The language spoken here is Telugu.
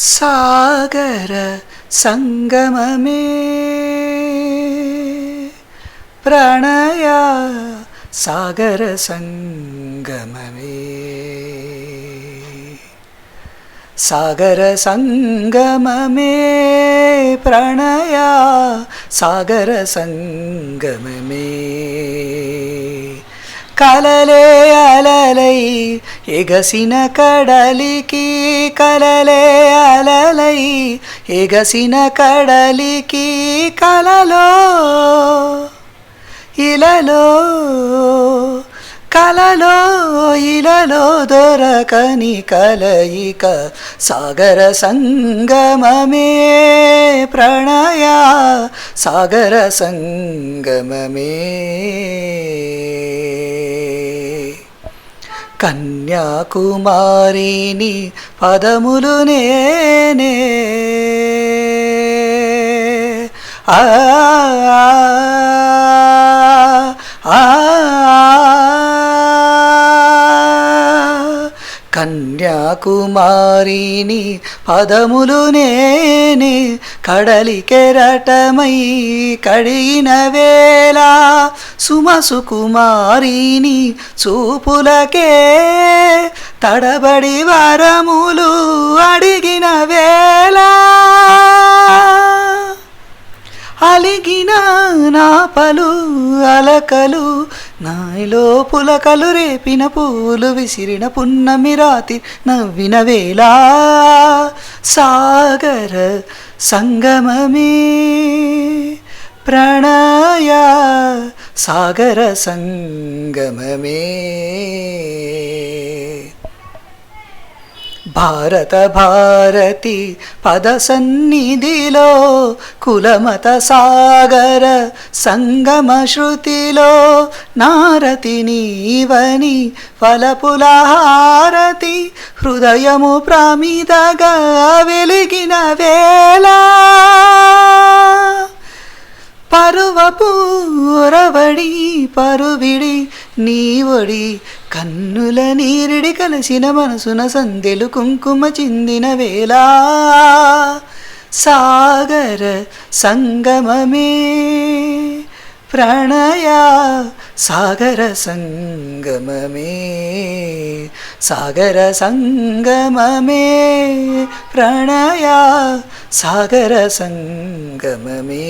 സാഗര സംഗമമേ. പ്രണയ സാഗര സംഗമമേ. സാഗര സംഗമമേ. പ്രണയ സാഗര സംഗമമേ. కలలే అలలై ఎగసిన కడలికి కలలే అలలై ఎగసిన కడలికి కలలో ఇలలో. కలలో ఇలలో దొరకని కలయిక సాగర సంగమమే ప్రణయ సాగర సంగమమే కన్యాకుమారిని పదములు నేనే ఆ ఆ కన్యాకుమారిని పదములు నేనే కడలికెరటమై కడిగిన వేళ సుమసుకుమారిని చూపులకే తడబడి వరములు అడిగి నా పలు అలకలు నాయలో పులకలు రేపిన పూలు విసిరిన పున్నమి రాతి నవ్విన వేళ. సాగర సంగమమే ప్రణయ సాగర సంగమమే. భారత భారతి పద సన్నిధిలో కులమత సాగర సంగమ శృతిలో నారతి నీవని ఫలపుల హారతి హృదయము ప్రమిదగా వెలిగిన వేళ. పరువపూరవడి పరువిడి నీవడి కన్నుల నీరిడి కలిసిన మనసున సందెలు కుంకుమ చిందిన వేళ సాగర సంగమమే ప్రణయ సాగర సంగమమే సాగర సంగమమే ప్రణయ సాగర సంగమమే